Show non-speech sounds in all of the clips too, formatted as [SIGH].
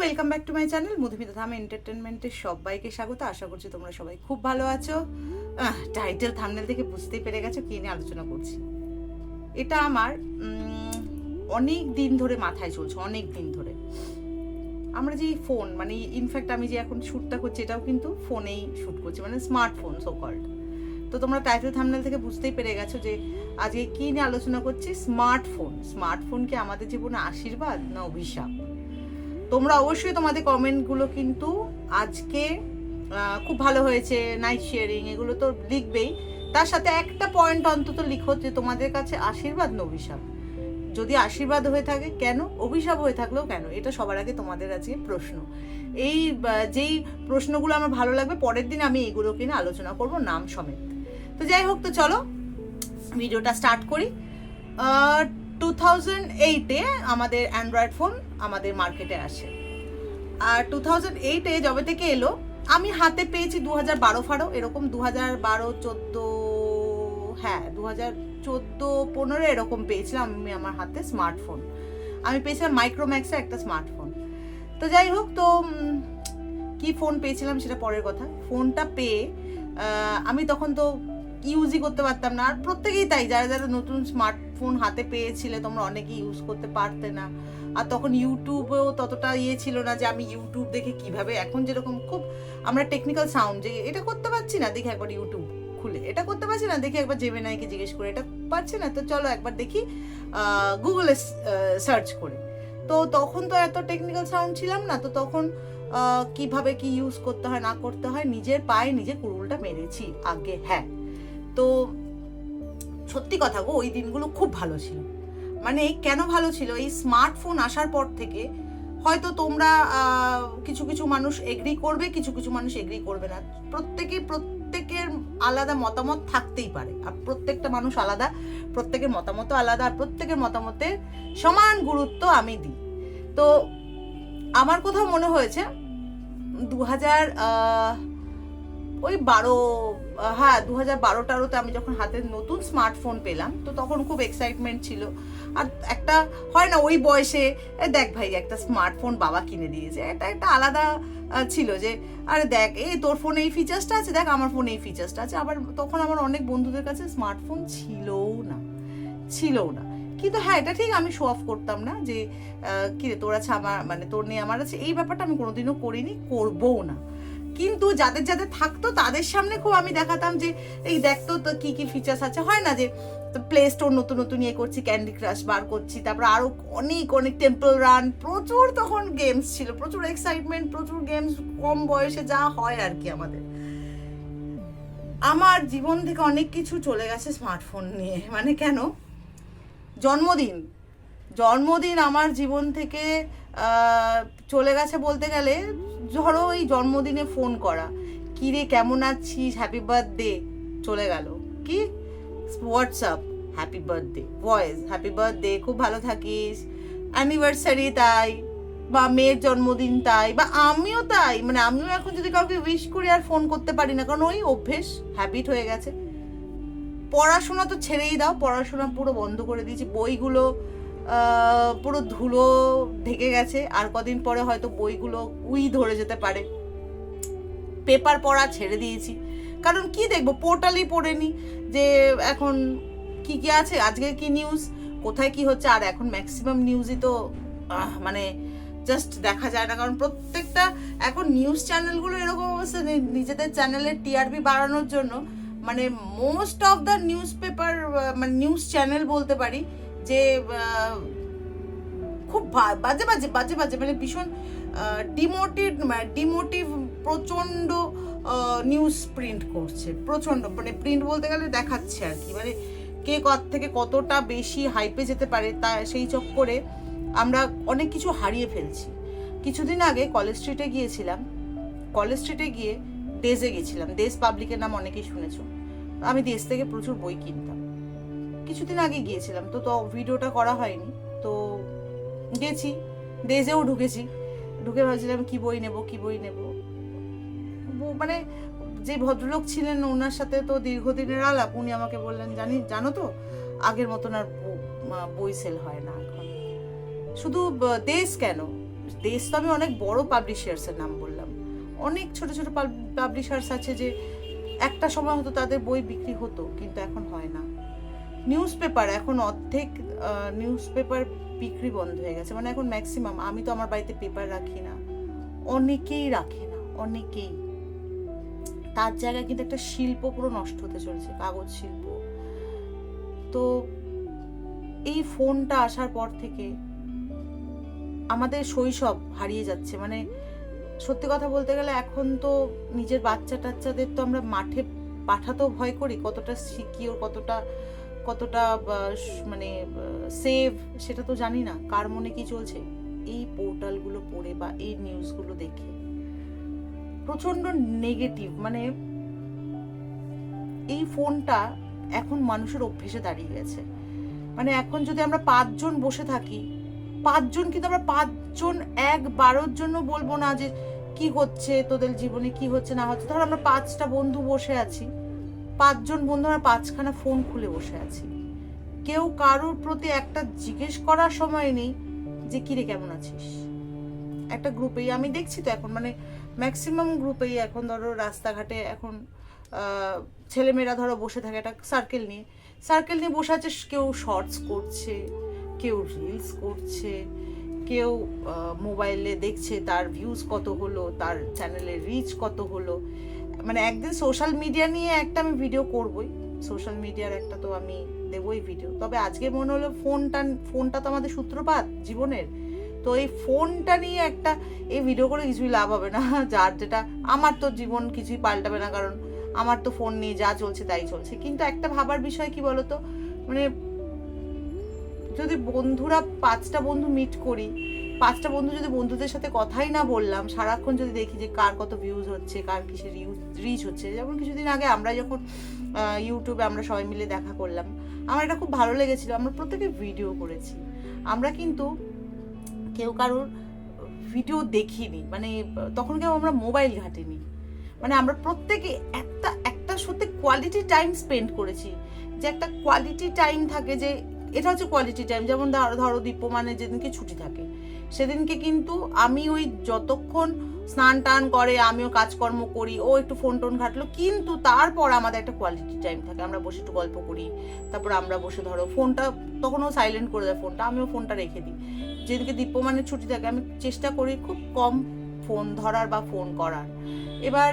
Welcome back to my channel Madhumita Dham এন্টারটেনমেন্টের সবাইকে স্বাগত। আশা করছি তোমরা সবাই খুব ভালো আছো। টাইটেল থামনেল থেকে বুঝতেই পেরে গেছো কি নিয়ে আলোচনা করছি। এটা আমার অনেক দিন ধরে মাথায় চলছে, অনেক দিন ধরে। আমরা যে ফোন মানে ইনফ্যাক্ট আমি যে এখন শ্যুটটা করছি, এটাও কিন্তু ফোনেই শ্যুট করছি মানে স্মার্টফোন সো কল্ড তো তোমরা টাইটেল থামনেল থেকে বুঝতেই পেরে গেছো যে আজকে কি নিয়ে আলোচনা করছি? স্মার্টফোন স্মার্টফোন কি আমাদের জীবনে আশীর্বাদ না অভিশাপ? তোমরা অবশ্যই তোমাদের কমেন্টগুলো কিন্তু আজকে খুব ভালো হয়েছে নাইট শেয়ারিং এগুলো তো লিখবেই। তার সাথে একটা পয়েন্ট অন্তত লিখো যে তোমাদের কাছে আশীর্বাদ না অভিশাপ। যদি আশীর্বাদ হয়ে থাকে, কেন? অভিশাপ হয়ে থাকলেও কেন? এটা সবার আগে তোমাদের আজকে প্রশ্ন। এই যেই প্রশ্নগুলো আমার ভালো লাগবে, পরের দিন আমি এগুলো কিনে আলোচনা করব নাম সমেত। তো যাই হোক, তো চলো, ভিডিওটা স্টার্ট করি। টু থাউজেন্ড এইটে আমাদের অ্যান্ড্রয়েড ফোন আমাদের মার্কেটে আসে। আর টু থাউজেন্ড এইটে যবে থেকে এলো, আমি হাতে পেয়েছি দু হাজার বারো ফারো, এরকম দু হাজার বারো, চোদ্দ হ্যাঁ দু হাজার চোদ্দ, পনেরো এরকম পেয়েছিলাম আমি আমার হাতে স্মার্টফোন আমি পেয়েছিলাম মাইক্রোম্যাক্সের একটা স্মার্টফোন তো যাই হোক, তো কি ফোন পেয়েছিলাম সেটা পরের কথা। ফোনটা পেয়ে আমি তখন তো ইউজই করতে পারতাম না। আর প্রত্যেকেই তাই, যারা যারা নতুন স্মার্টফোন হাতে পেয়েছিলে, তোমরা অনেকেই ইউজ করতে পারতে না। আর তখন ইউটিউবেও ততটা ইয়ে ছিল না যে আমি ইউটিউব দেখে কীভাবে এখন যেরকম খুব আমরা টেকনিক্যাল সাউন্ড যে, এটা করতে পারছি না, দেখি একবার ইউটিউব খুলে। এটা করতে পারছি না, দেখি একবার জেমেনাইকে জিজ্ঞেস করে, এটা পারছি না, তো চলো একবার দেখি গুগলে সার্চ করে। তো তখন তো এত টেকনিক্যাল সাউন্ড ছিলাম না, তো তখন কীভাবে কি ইউজ করতে হয়, না করতে হয়, নিজের পায়ে নিজে কুরুলটা মেরেছি আগে হ্যাঁ। তো সত্যি কথা গো, ওই দিনগুলো খুব ভালো ছিল। মানে কেন ভালো ছিল? এই স্মার্টফোন আসার পর থেকে হয়তো তোমরা কিছু কিছু মানুষ এগ্রি করবে, কিছু কিছু মানুষ এগ্রি করবে না। প্রত্যেকে, প্রত্যেকের আলাদা মতামত থাকতেই পারে। আর প্রত্যেকটা মানুষ আলাদা, প্রত্যেকের মতামতও আলাদা, আর প্রত্যেকের মতামতের সমান গুরুত্ব আমি দিই। তো আমার কোথাও মনে হয়েছে দু হাজার ওই বারো হ্যাঁ দু হাজার বারো টারোতে আমি যখন হাতে নতুন স্মার্টফোন পেলাম তো তখন খুব এক্সাইটমেন্ট ছিল। আর একটা হয় না ওই বয়সে দেখ ভাই একটা স্মার্টফোন বাবা কিনে দিয়েছে। এটা একটা আলাদা ছিল যে আরে দেখ এই তোর ফোনে এই ফিচার্সটা আছে দেখ আমার ফোনে এই ফিচার্সটা আছে। আবার তখন আমার অনেক বন্ধুদের কাছে স্মার্টফোন ছিলও না ছিলও না। কিন্তু হ্যাঁ এটা ঠিক আমি শো অফ করতাম না যে আহ, কি রে তোর আছে আমার মানে তোর নেই আমার আছে। এই ব্যাপারটা আমি কোনোদিনও করিনি করবও না। কিন্তু যাদের যাদের থাকতো, তাদের সামনে খুব আমি দেখাতাম যে, এই দেখতো তো কি কি ফিচার্স আছে। হয় না যে প্লে স্টোর নতুন নতুন ইয়ে করছি ক্যান্ডি ক্রাশ বার করছি, তারপর আরও অনেক অনেক টেম্পল রান প্রচুর তখন গেমস ছিল, প্রচুর এক্সাইটমেন্ট প্রচুর গেমস কম বয়সে যা হয় আর কি আমাদের। আমার জীবন থেকে অনেক কিছু চলে গেছে স্মার্টফোন নিয়ে মানে কেন? জন্মদিন। জন্মদিন আমার জীবন থেকে চলে গেছে বলতে গেলে, ধরো এই জন্মদিনে ফোন করা। কি রে, কেমন আছিস? হ্যাপি বার্থডে চলে গেল। কি? WhatsApp happy birthday voice happy birthday খুব ভালো থাকিস। অ্যানিভার্সারি তাই, বা মেয়ের জন্মদিন তাই, বা আমিও তাই। মানে আমিও এখন যদি কাউকে উইশ করি আর ফোন করতে পারি না, কারণ ওই অভ্যেস হ্যাবিট হয়ে গেছে। পড়াশোনা তো ছেড়েই দাও, পড়াশোনা পুরো বন্ধ করে দিয়েছি। বইগুলো পুরো ধুলো ঢেকে গেছে। আর কদিন পরে হয়তো বইগুলো উই ধরে যেতে পারে। পেপার পড়া ছেড়ে দিয়েছি। কারণ কি দেখব পোর্টালই পড়েনি যে এখন কি কি আছে আজকে কি নিউজ কোথায় কি হচ্ছে, আর এখন ম্যাক্সিমাম নিউজই তো মানে জাস্ট দেখা যায় না। কারণ প্রত্যেকটা, এখন নিউজ চ্যানেলগুলো এরকম অবস্থা নি- নিজেদের চ্যানেলের টিআরপি বাড়ানোর জন্য মানে most of the newspaper মানে নিউজ চ্যানেল বলতে পারি যে খুব বাজে বাজে বাজে বাজে মানে ভীষণ ডিমোটিভ ডিমোটিভ প্রচণ্ড নিউজ প্রিন্ট করছে। প্রচণ্ড মানে প্রিন্ট বলতে গেলে দেখাচ্ছে আর কি। মানে কে কত থেকে কতটা বেশি হাইপে যেতে পারে তা, সেই চক্করে আমরা অনেক কিছু হারিয়ে ফেলছি। কিছুদিন আগে কলেজ স্ট্রিটে গিয়েছিলাম। কলেজ স্ট্রিটে গিয়ে ডেজে গেছিলাম। দেশ পাবলিকের নাম অনেকেই শুনেছো। আমি দেশ থেকে প্রচুর বই কিনতাম। কিছুদিন আগে গিয়েছিলাম, তো তো ভিডিওটা করা হয়নি, তো গেছি, ডেজেও ঢুকেছি, ঢুকে ভাবছিলাম কি বই নেব, কি বই নেব। মানে যে ভদ্রলোক ছিলেন ওনার সাথে তো দীর্ঘদিনের আলাপ, উনি আমাকে বললেন, জানি, জানো তো, আগের মতন আর বই সেল হয় না এখন। শুধু দেশ কেন? দেশ তো আমি অনেক বড় পাবলিশার্সের নাম বললাম। অনেক ছোট ছোট পাবলিশার্স আছে যে একটা সময় হয়তো তাদের বই বিক্রি হতো, কিন্তু এখন হয় না। নিউজ পেপার এখন অর্ধেক নিউজ পেপার বিক্রি বন্ধ হয়ে গেছে। মানে এখন ম্যাক্সিমাম আমি তো আমার বাড়িতে পেপার রাখি না। অনেকেই রাখে না, অনেকেই। তার জায়গায় কিন্তু একটা শিল্প পুরো নষ্ট হতে চলেছে, কাগজ শিল্প। তো এই ফোনটা আসার পর থেকে আমাদের শৈশব হারিয়ে যাচ্ছে। মানে সত্যি কথা বলতে গেলে এখন তো নিজের বাচ্চা টাচ্চাদের তো আমরা মাঠে পাঠাতেও ভয় করি, কতটা সিকিওর কতটা কতটা মানে সেভ সেটা তো জানি না। কার মনে কি চলছে? এই পোর্টালগুলো পড়ে বা এই নিউজগুলো দেখে প্রচণ্ড নেগেটিভ মানে এই ফোনটা এখন মানুষের অভ্যেসে দাঁড়িয়ে গেছে। মানে এখন যদি আমরা পাঁচজন বসে থাকি, পাঁচজন কিন্তু আমরা পাঁচজন এক বারোর জন্য বলব না যে, কি হচ্ছে? তোদের জীবনে কি হচ্ছে? না হচ্ছে? ধর আমরা পাঁচটা বন্ধু বসে আছি। পাঁচজন বন্ধু আমরা পাঁচখানা ফোন খুলে বসে আছি। কেউ কারোর প্রতি একটা জিজ্ঞেস করার সময় নেই যে কিরে কেমন আছিস? একটা গ্রুপেই, আমি দেখছি তো এখন মানে ম্যাক্সিমাম গ্রুপেই এখন ধরো রাস্তাঘাটে এখন ছেলেমেয়েরা ধরো বসে থাকে একটা সার্কেল নিয়ে। সার্কেল নিয়ে বসে আছে কেউ শর্টস করছে, কেউ রিলস করছে, কেউ মোবাইলে দেখছে তার ভিউজ কত হলো, তার চ্যানেলের রিচ কত হলো। মানে একদিন সোশ্যাল মিডিয়া নিয়ে একটা আমি ভিডিও করবই। সোশ্যাল মিডিয়ার একটা তো আমি দেবই ভিডিও তবে আজকে মনে হলো ফোনটা ফোনটা তো আমাদের সূত্রপাত জীবনের। তো এই ফোনটা নিয়ে একটা এই ভিডিও করে কিছুই লাভ হবে না। [LAUGHS] যার যেটা, আমার তো জীবন কিছুই পাল্টাবে না, কারণ আমার তো ফোন নিয়ে যা চলছে তাই চলছে। কিন্তু একটা ভাবার বিষয় কি বলতো? মানে যদি বন্ধুরা পাঁচটা বন্ধু মিট করি পাঁচটা বন্ধু যদি বন্ধুদের সাথে কথাই না বললাম, সারাক্ষণ যদি দেখি যে কার কত ভিউজ হচ্ছে, কার কিসের রিচ হচ্ছে, যেমন কিছুদিন আগে আমরা যখন ইউটিউবে আমরা সবাই মিলে দেখা করলাম, আমার এটা খুব ভালো লেগেছিল। আমরা প্রত্যেকে ভিডিও করেছি। আমরা কিন্তু কেউ কারোর ভিডিও দেখিনি। মানে তখন কেউ আমরা মোবাইল ঘাটিনি। মানে আমরা প্রত্যেকে একটা একটা সত্যি কোয়ালিটি টাইম স্পেন্ড করেছি। যে একটা কোয়ালিটি টাইম থাকে যে, এটা হচ্ছে কোয়ালিটি টাইম যেমন ধরো ধরো দীপ্যমানের যেদিনকে ছুটি থাকে। সেদিনকে কিন্তু আমি ওই যতক্ষণ স্নান টান করে, আমিও কাজকর্ম করি, ও একটু ফোন টোন ঘাটলো, কিন্তু তারপর আমাদের একটা কোয়ালিটি টাইম থাকে। আমরা বসে একটু গল্প করি, তারপর আমরা বসে ধরো, ফোনটা তখনও সাইলেন্ট করে দেয় ফোনটা, আমিও ফোনটা রেখে দিই। যেদিনকে দীপ্যমানের ছুটি থাকে, আমি চেষ্টা করি খুব কম ফোন ধরার বা ফোন করার। এবার,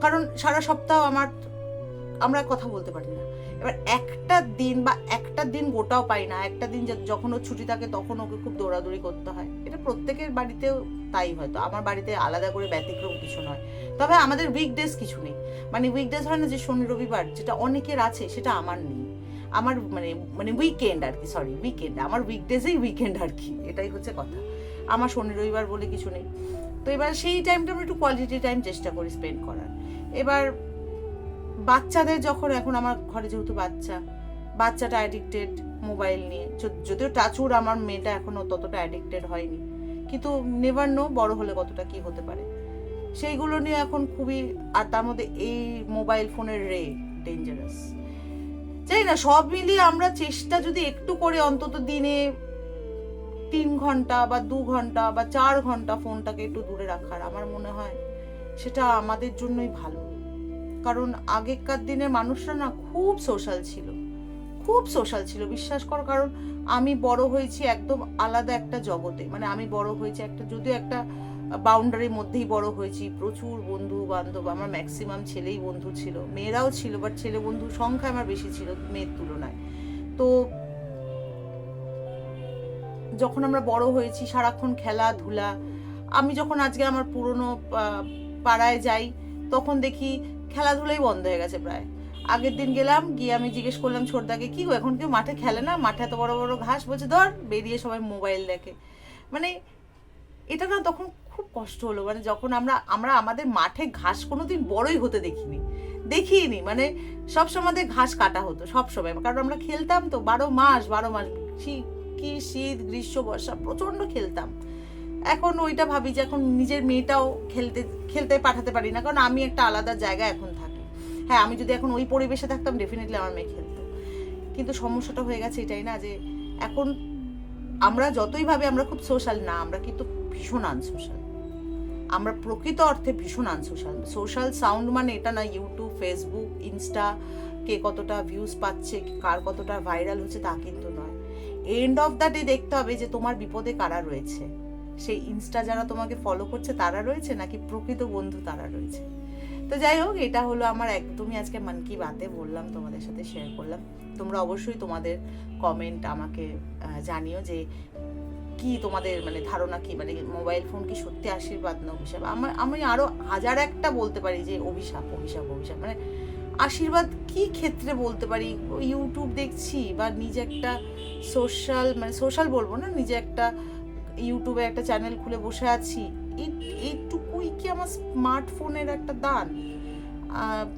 কারণ সারা সপ্তাহ আমার আমরা কথা বলতে পারি না। এবার একটা দিন বা একটা দিন গোটাও পাই না, একটা দিন যখন ওর ছুটি থাকে তখন ওকে খুব দৌড়াদৌড়ি করতে হয়। এটা প্রত্যেকের বাড়িতেও তাই হয়তো আমার বাড়িতে আলাদা করে ব্যতিক্রম কিছু নয়। তবে আমাদের উইকডেজ কিছু নেই। মানে উইকডেজ হয় না যে শনি, রবিবার, যেটা অনেকের আছে সেটা আমার নেই। আমার মানে মানে উইকেন্ড আর কি সরি উইকেন্ড আমার উইকডেজেই উইকেন্ড আর কি, এটাই হচ্ছে কথা। আমার শনি, রবিবার বলে কিছু নেই। তো এবার সেই টাইমটা আমরা একটু কোয়ালিটি টাইম চেষ্টা করি স্পেন্ড করার। এবার বাচ্চাদের যখন এখন আমার ঘরে যেহেতু বাচ্চা, বাচ্চাটা অ্যাডিক্টেড মোবাইল নিয়ে। যদিও টাচুর আমার মেয়েটা এখনও ততটা অ্যাডিক্টেড হয়নি। কিন্তু নেভার নো বড় হলে কতটা কি হতে পারে। সেইগুলো নিয়ে এখন খুবই, আর তার মধ্যে এই মোবাইল ফোনের রে ডেঞ্জারাস জানি না, সব মিলিয়ে আমরা চেষ্টা যদি একটু করে অন্তত দিনে তিন ঘণ্টা বা দু ঘণ্টা বা চার ঘণ্টা ফোনটাকে একটু দূরে রাখার, আমার মনে হয় সেটা আমাদের জন্যই ভালো। কারণ আগেকার দিনের মানুষরা না খুব সোশ্যাল ছিল। খুব সোশ্যাল ছিল, বিশ্বাস কর, কারণ আমি বড় হয়েছি একদম আলাদা একটা জগতে। মানে আমি বড় হয়েছি একটা, যদিও একটা বাউন্ডারির মধ্যেই বড় হয়েছি। প্রচুর বন্ধু বান্ধব আমার ম্যাক্সিমাম ছেলেই বন্ধু ছিল। মেয়েরাও ছিল বাট ছেলে বন্ধুর সংখ্যা আমার বেশি ছিল মেয়ের তুলনায়। তো যখন আমরা বড় হয়েছি, সারাক্ষণ খেলাধুলা, আমি যখন আজকে আমার পুরনো পাড়ায় যাই, তখন দেখি খেলাধুলাই বন্ধ হয়ে গেছে প্রায়। আগের দিন গেলাম, গিয়ে আমি জিজ্ঞেস করলাম, ছোটদাকে কি এখন কেউ মাঠে খেলে না? মাঠে এত বড় বড় ঘাস? বলছে, ধর, বেরিয়ে সবাই মোবাইল দেখে। মানে এটা না তখন খুব কষ্ট হলো। মানে যখন আমরা আমরা আমাদের মাঠে ঘাস কোনোদিন বড়ই হতে দেখিনি। দেখিনি মানে সব সময় ঘাস কাটা হতো, সব সময়। কারণ আমরা খেলতাম তো, বারো মাস বারো মাস শী- কি শীত, গ্রীষ্ম, বর্ষা প্রচণ্ড খেলতাম। এখন ওইটা ভাবি যে এখন নিজের মেয়েটাও খেলতে খেলতে পাঠাতে পারি না। কারণ আমি একটা আলাদা জায়গায় এখন থাকি। হ্যাঁ আমি যদি এখন ওই পরিবেশে থাকতাম ডেফিনেটলি আমার মেয়ে খেলতো। কিন্তু সমস্যাটা হয়ে গেছে এটাই না যে এখন আমরা যতই ভাবে আমরা খুব সোশ্যাল না, আমরা কিন্তু ভীষণ আনসোশ্যাল আমরা প্রকৃত অর্থে ভীষণ আনসোশ্যাল সোশ্যাল সাউন্ড মানে এটা না ইউটিউব ফেসবুক ইনস্টা কে কতটা ভিউজ পাচ্ছে, কার কতটা ভাইরাল হচ্ছে তা কিন্তু নয়। এন্ড অফ দ্য ডে দেখতে হবে যে তোমার বিপদে কারা রয়েছে। সেই ইনস্টা যারা তোমাকে ফলো করছে তারা রয়েছে নাকি প্রকৃত বন্ধু তারা রয়েছে? তো যাই হোক, এটা হলো আমার একদমই আজকে মন কি বাতে বললাম, তোমাদের সাথে শেয়ার করলাম। তোমরা অবশ্যই তোমাদের কমেন্ট আমাকে জানিও যে কি তোমাদের মানে ধারণা কি মানে মোবাইল ফোন কি সত্যি আশীর্বাদ না অভিশাপ? আমার, আমি আরও হাজার একটা বলতে পারি যে অভিশাপ অভিশাপ অভিশাপ। মানে আশীর্বাদ কি ক্ষেত্রে বলতে পারি? ইউটিউব দেখছি বা নিজে একটা সোশ্যাল মানে সোশ্যাল বলব না, নিজে একটা ইউটিউবে একটা চ্যানেল খুলে বসে আছি এই এইটুকুই কি আমার স্মার্টফোনের একটা দান?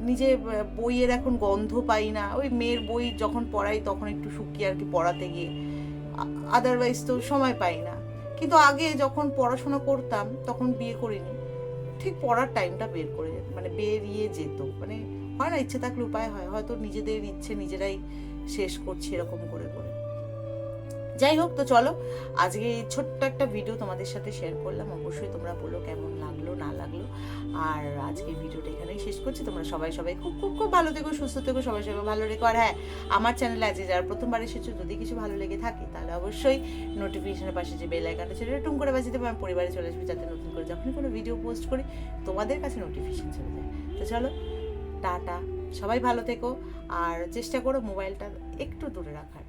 নিজে বইয়ের এখন গন্ধ পাই না। ওই মেয়ের বই যখন পড়াই তখন একটু শুকিয়ে আর কি পড়াতে গিয়ে। আদারওয়াইজ তো সময় পাই না। কিন্তু আগে যখন পড়াশোনা করতাম, তখন বিয়ে করিনি। ঠিক পড়ার টাইমটা বের করে যেত মানে বেরিয়ে যেত। মানে হয় না, ইচ্ছে থাকলে উপায় হয়। হয়তো নিজেদের ইচ্ছে নিজেরাই শেষ করছি এরকম করে করে। যাই হোক, তো চলো, আজকে ছোট্ট একটা ভিডিও তোমাদের সাথে শেয়ার করলাম। অবশ্যই তোমরা বলো কেমন লাগল, না লাগল। আর আজকে ভিডিওটা এখানেই শেষ করছি। তোমরা সবাই সবাই খুব খুব খুব ভালো থেকো, সুস্থ থেকো, সবাই সবাই ভালো রেখো। আর হ্যাঁ আমার চ্যানেলে আজকে যারা প্রথমবার এসেছ, যদি কিছু ভালো লেগে থাকে, তাহলে অবশ্যই নোটিফিকেশনের পাশে যে বেল আইকনটা সেটা টুম করে বাজিয়ে দেবো। আমি পরিবারে চলে আসবে যাতে নতুন করে যখনই কোনো ভিডিও পোস্ট করি, তোমাদের কাছে নোটিফিকেশন চলে যায়। তো চলো, টাটা। সবাই ভালো থেকো। আর চেষ্টা করো মোবাইলটা একটু দূরে রাখার।